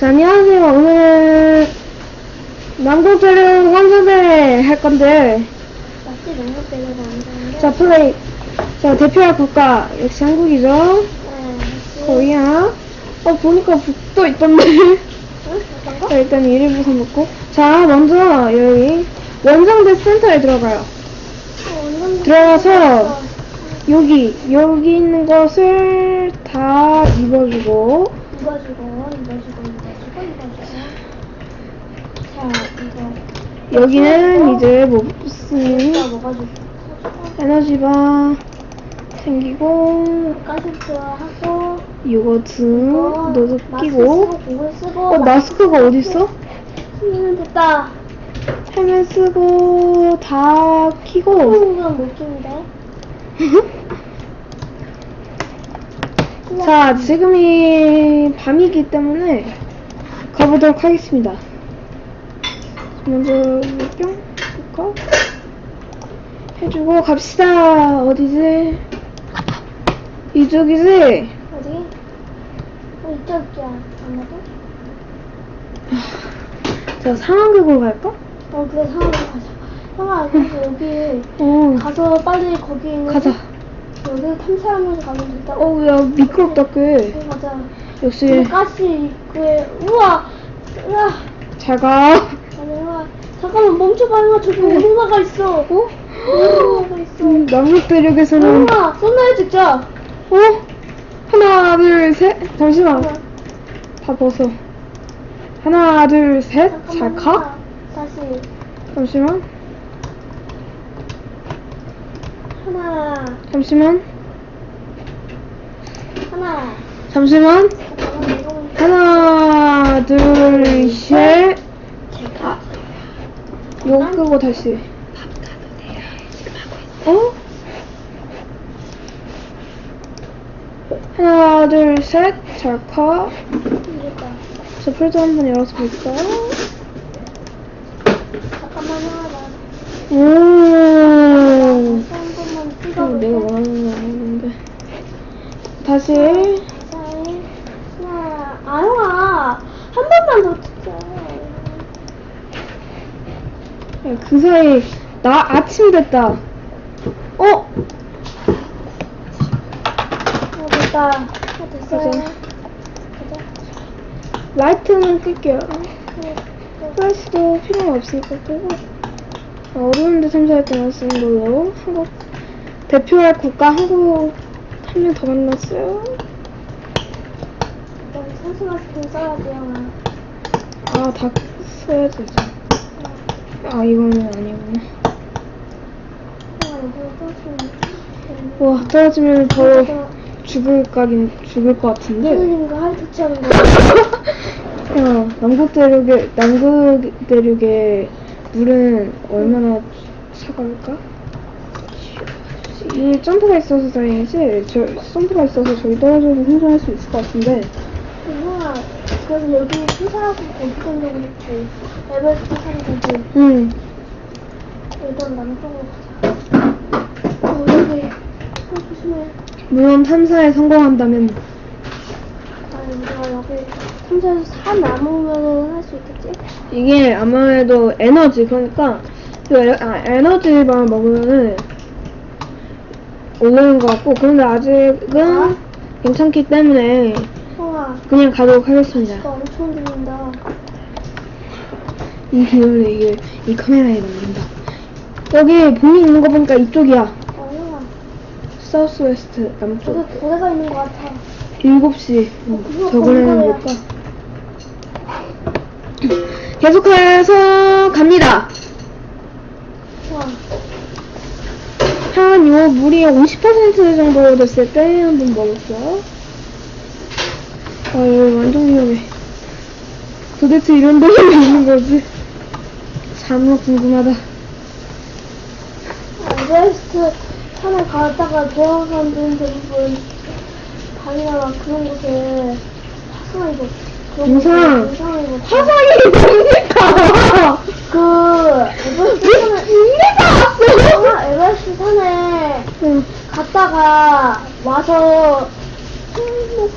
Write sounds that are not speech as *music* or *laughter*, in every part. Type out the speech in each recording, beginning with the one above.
자, 안녕하세요. 오늘은 남고대를 환전을 할 건데, 맞지? 너무 때려서 안 되는데. 자, 플레이. 자, 대표할 국가. 역시 한국이죠. 네. 코리아. 어, 보니까 북도 있던데. 응? 어떤 거? 자, 일단 1위부터 먹고. 자, 먼저 여기 원정대 센터에 들어가요. 어, 들어가서 여기, 여기 있는 것을 다 입어주고, 이거 주고, 이거 주고, 이거 주고, 이거 주고. 자, 이거. 여기는 이제 뭐 무슨 이거 먹어주고. 에너지바 생기고, 가스트 하고. 요거트 너도 끼고. 어, 마스크가 어딨어? 음, 됐다. 헬멧 쓰고, 다 끼고, 이건 멋진데? 자, 지금이 밤이기 때문에 가보도록 하겠습니다. 먼저 뿅 볼까? 해주고 갑시다. 어디지? 이쪽이지? 어디? 어, 이쪽이야. 아마도? 자, 상황극으로 갈까? 어, 그래, 상황으로 가자. 형아, 그래서 여기 어, 가서 빨리 거기 있는 가자. 여기 탐사하면서 가면 된다. 어, 야, 미끄럽다, 꽤. 어, 맞아. 역시, 그 가스 입구에 우와, 우와, 잘 가. 아니 우와. 잠깐만 멈춰봐, 형아. 저기 오르마가 있어. 어? 오르마가 있어. 음, 남극 대륙에서는, 형아, 쏜나요 직접. 어? 하나, 둘, 셋. 잠시만. 다 벗어. 하나, 둘, 셋. 잘 가? 다시 잠시만. 하나, 잠시만. 하나. 잠시만. 잠깐만 이거 하나, 둘, 셋. 제가 요거 끄고 다시. 어? 하나, 둘, 셋. 잘 가. 이겼다. 저 풀도 한번 열어서 볼까요? 잠깐만 형아 나. 오. 어. 내가 원하는 거 아닌데. 다시. 자, 하나. 아 형아, 한 번만 더 찍자. 야, 그 사이, 나 아침 됐다. 어? 어, 됐다. 어, 됐어요. 가자. 라이트는 끌게요. 플래시도 필요는 없으니까 끄고. 아, 어려운데 참사할 때만 쓰는 걸로. 한국, 대표할 국가 한국 한 명 더 만났어요. 일단 선수 마스크 써야지, 형아. 아, 다 써야지. 이제. 아, 이거는 아니구나. 와, 떨어지면 더 죽을 각인, 죽을 것 같은데. 선생님과 하이터치 하는 거. *laughs* 야, 남극 대륙의 남극 대륙의 물은 얼마나 차가울까? 이 점프가 있어서 다행이지. 저 점프가 있어서 저기 떨어져서 생존할 수 있을 것 같은데. 그래서 여기 투사하고 거기 간다고 했지. 에베레스트 사는 거지. 응. 일단 남쪽으로 가자. 어, 여기. 어, 조심해. 물론 탐사에 성공한다면 아니, 우리가 여기 탐사에서 산 남으면은 할수 있겠지? 이게 아무래도 에너지 그러니까 그 에, 아, 에너지만 먹으면은 오르는 것 같고 그런데 아직은 아? 괜찮기 때문에 그냥 가도록 하겠습니다. 진짜 엄청 들린다. 이 기능을 이게 이 카메라에 넣는다. 여기 봉이 있는 거 보니까 이쪽이야. 어, 형아. 사우스 웨스트 남쪽. 저기 고래가 있는 것 같아. 7시. 어, 그거 저번에는 거기가야. 못 가. 계속해서 갑니다. 형아. 한요 물이 50% 정도 됐을 때 한 번 먹을게요. 아, 여기 완전 위험해. 도대체 이런 데가 왜 있는 거지? 참으로 궁금하다. 에베레스트 산에 갔다가 돌아온 사람들은 대부분 막 그런 곳에 화상 입었 영상. 영상을 입었 화상이 뭡니까? 그 에베레스트 왜 산에 이래가 왔어? 아, 에베레스트 산에 응. 갔다가 와서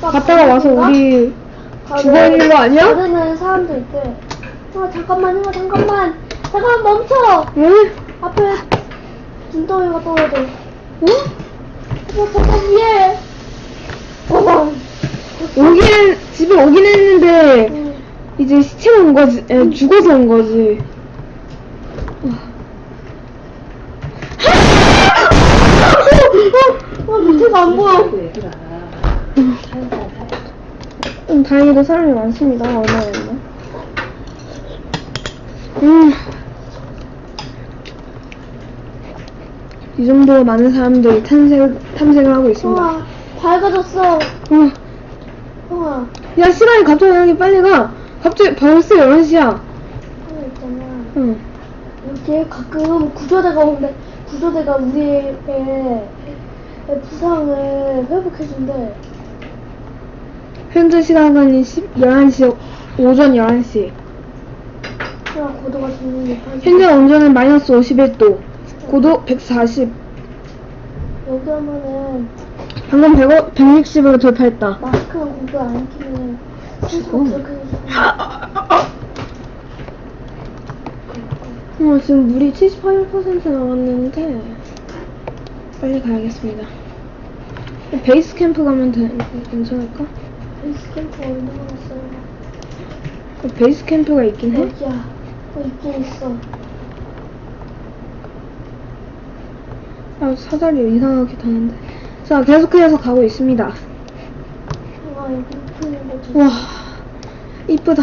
갔다가 와서 그런가? 우리 죽어 있는 거 아니야? 다른 사람도 있대. 아 잠깐만 형아 잠깐만 잠깐 멈춰. 왜? 앞에 눈덩이가 떨어져. 어? 어 잠깐 위에. 어머. 오기는, 집에 오긴 했는데, 응. 이제 시체가 온 거지, 에, 죽어서 온 거지. 어 밑에가 안 보여. 음, 다행히도 사람이 많습니다. 얼마였나? 음. 이 정도 많은 사람들이 탐색, 탐색을 하고 있습니다. 형아 밝아졌어. 어. 형아. 야, 시간이 갑자기 이렇게 빨리 가. 갑자기 벌써 11시야. 형아 있잖아. 응. 이렇게 가끔 구조대가 오는데 구조대가 우리의 부상을 회복해준대. 현재 시간은 10, 11시, 오전 11시. 그냥 고도가 죽는 게 현재 온도는 마이너스 51도. 고도 140. 여기 하면은 방금 100, 160으로 돌파했다. 마스크랑 공부 안 끼면 스스로 어. 그렇게 해서 어, 지금 물이 78% 남았는데 빨리 가야겠습니다. 베이스 캠프 가면 되, 괜찮을까? 베이스 캠프 얼마 남았어요? 어, 베이스 캠프가 있긴 해. 여기야. 어 있긴 있어. 아, 사다리 이상하게 타는데. 자, 계속해서 가고 있습니다. 와 여기 높은 거지. 와, 이쁘다.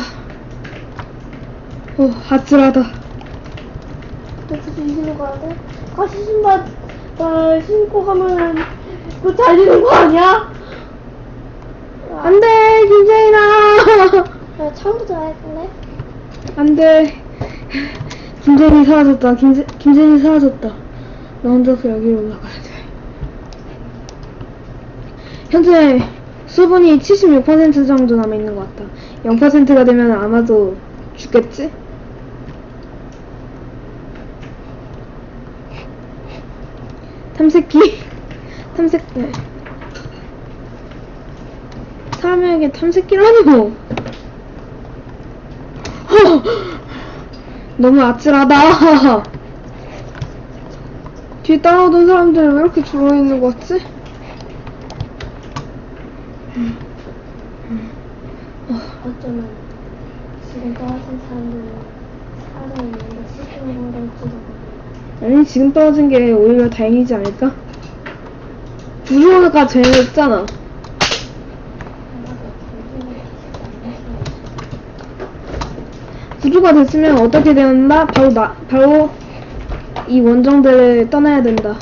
오, 아찔하다. 너 굳이 이리로 가야 돼? 가시 신발 날 신고 가면은 그 달리는 거 아니야? 안 돼, 김재인아! 야 처음부터 할래? 안 돼. 김재인이 사라졌다. 김재, 김재인이 사라졌다. 나 혼자서 여기로 올라가야 돼. 현재 수분이 76% 정도 남아있는 것 같다. 0%가 되면 아마도 죽겠지? 탐색기. 탐색, 네. 사람에게 탐색기라뇨. 허! 너무 아찔하다. 뒤에 따라오던 사람들 왜 이렇게 줄어 있는 것 같지? 어쩌면 지금 떨어진 사람들은 살아있는데 시중을 할지도 모르겠다. 아니, 지금 떨어진 게 오히려 다행이지 않을까? 구조가 제일 했잖아. 구조가 됐으면 어떻게 되었나? 바로 나, 바로 이 원정대를 떠나야 된다.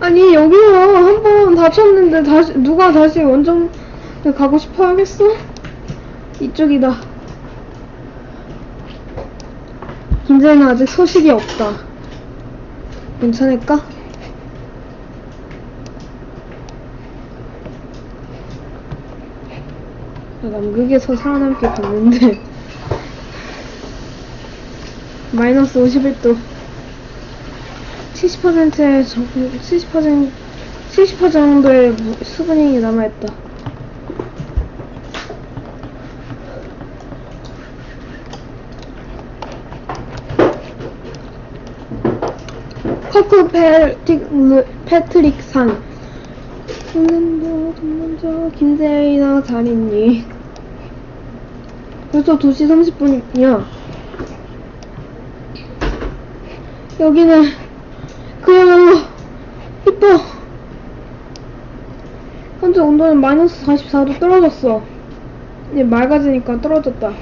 아니, 여기서 한번 다쳤는데 다시, 누가 다시 원정대 가고 싶어 하겠어? 이쪽이다. 김재는 아직 소식이 없다. 괜찮을까? 남극에서 살아남게 봤는데 마이너스 51도 70%의 70% 70% 정도의 무- 수분이 남아있다. 커크 패틱, 르- 패트릭 산. 죽는다, 김세이나 잘 있니? 벌써 2시 30분이야. 여기는 그야말로 이뻐. 현재 온도는 마이너스 44도 떨어졌어. 이제 맑아지니까 떨어졌다.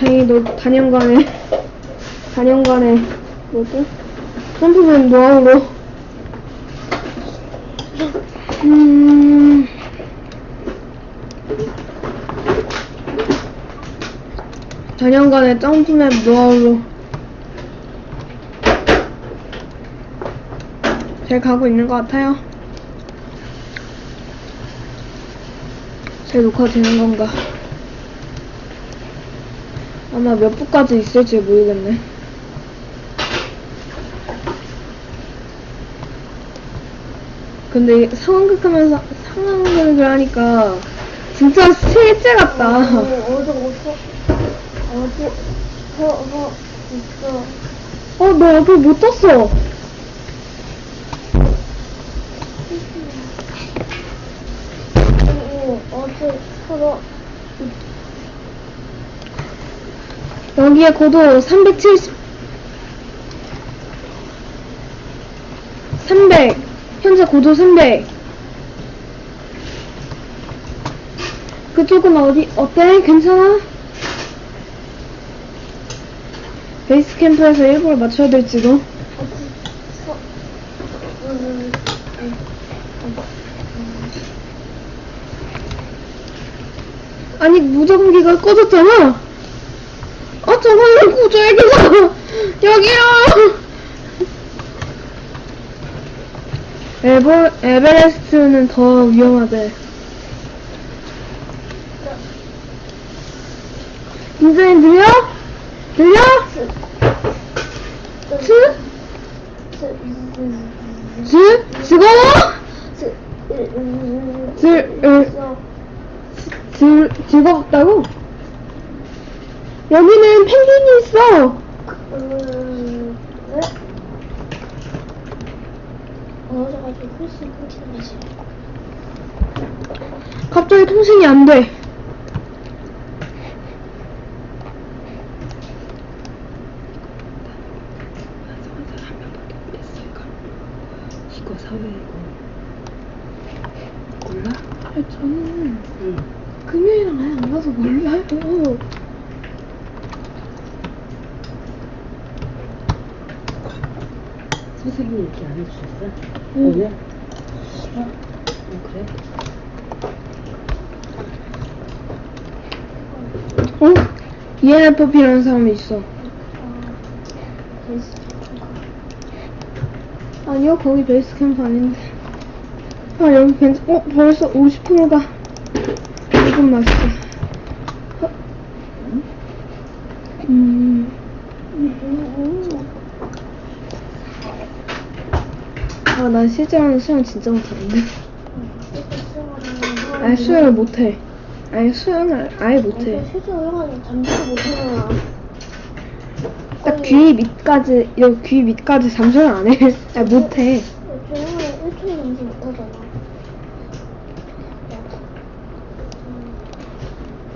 다행히 너 단연간에 단연간에 뭐지? 점프맨 노하우로 음 단연간에 점프맨 노하우로 잘 가고 있는 것 같아요. 잘 녹화되는 건가? 아마 몇 부까지 있을지 모르겠네. 근데 상황극 하면서 상황극을 하니까 진짜 실제 같다. 어, 어디 어디 어디 저거 있어. 어, 너 옆에 못 떴어. 어, 어디 서로 여기에 고도 370, 300, 현재 고도 300. 그쪽은 어디, 어때? 괜찮아? 베이스 캠프에서 일부러 맞춰야 될지도. 서 음, 음, 아니, 무전기가 꺼졌잖아? 어, 저걸로 구조해기서 *laughs* 여기요! 에버, 에베레스트는 더 위험하대. 인전이 들려? 들려? 음. 즈? 즈? 즐거워? 스, 음, 즈, 으, 서, 즐, 즐겁다고? 여기는 펭귄이 있어! 음, 네? 훨씬 끊기는 거지. 갑자기 통신이 안 돼. 이거 사회이고 몰라? 아, 저는 응. 금요일은 아예 안 가서 몰라요. 선생님이 얘기 안 해주셨어? 응. 오늘? 싫어? 어, 그래? 어? ENFP라는 사람이 있어. 베이스 아니요, 거기 베이스 캠프 아닌데. 아, 여기 괜찮, 어, 벌써 50%가. 조금 맛있어. 어? 음, 아, 난 실제로는 수영 진짜 못하는데. 아니, 수영을 못해. 아니, 수영을 아예 못해. 실제 영화는 잠도 못하잖아. 딱 귀 밑까지, 여기 귀 밑까지 잠수를 안 해. 아니, 못해. 저 영화는 일초에 잠도 못하잖아.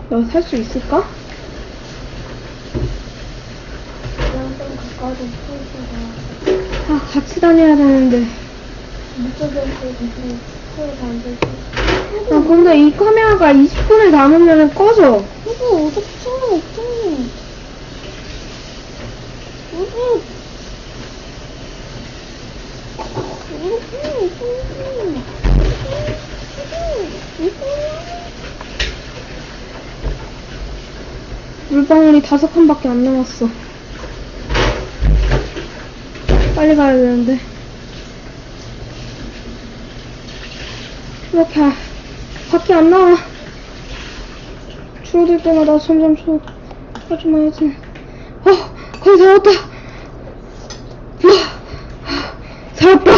너 살 수 있을까? 그냥 좀 가까워서 풀어서 아, 같이 다녀야 되는데. 아, 근데 이 카메라가 20분을 남으면 꺼져. 이거 어디 친구 없지? 여기 이렇게 물방울이 다섯 칸밖에 안 남았어. 빨리 가야 되는데. 이렇게 아- 밖에 안 나와. 줄어들 때마다 점점 줄, 빠져나야지. 어, 거의 다 왔다. 살았다.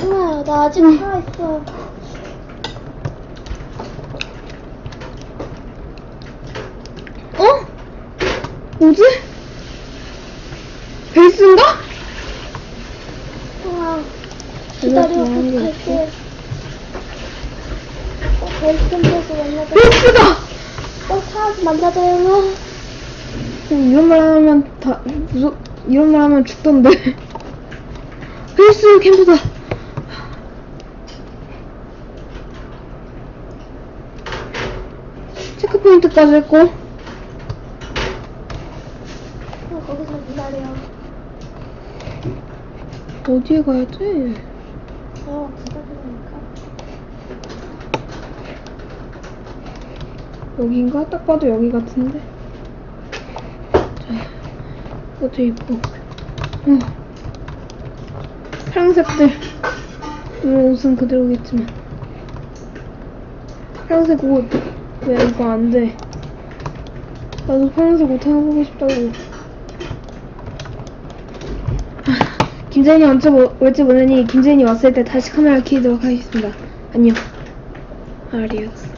승아야, 나 아직 응. 살아있어. 어? 뭐지? 베이스인가? 승아, 기다려, 이거 좋아하는 곧 게 갈게. 어, 벨스캠프에서 만나자. 베이스다! 어, 사와서 만나자, 영아. 이런 말 하면 다 무서 이런 말 하면 죽던데. *laughs* 베이스 캠프다. 체크 포인트까지 했고 어, 거기서 기다려. 어디에 가야지? 어, 기다리 여긴가? 딱 봐도 여기 같은데. 자, 옷도 입고. 어. 파란색들. 이 옷은 그대로겠지만. 파란색 옷. 왜 이거 안 돼? 나도 파란색 옷 하나 보고 싶다고. 아, 김재현이 언제 오- 올지 모르니 김재현이 왔을 때 다시 카메라 켜도록 하겠습니다. 안녕. 아리오스.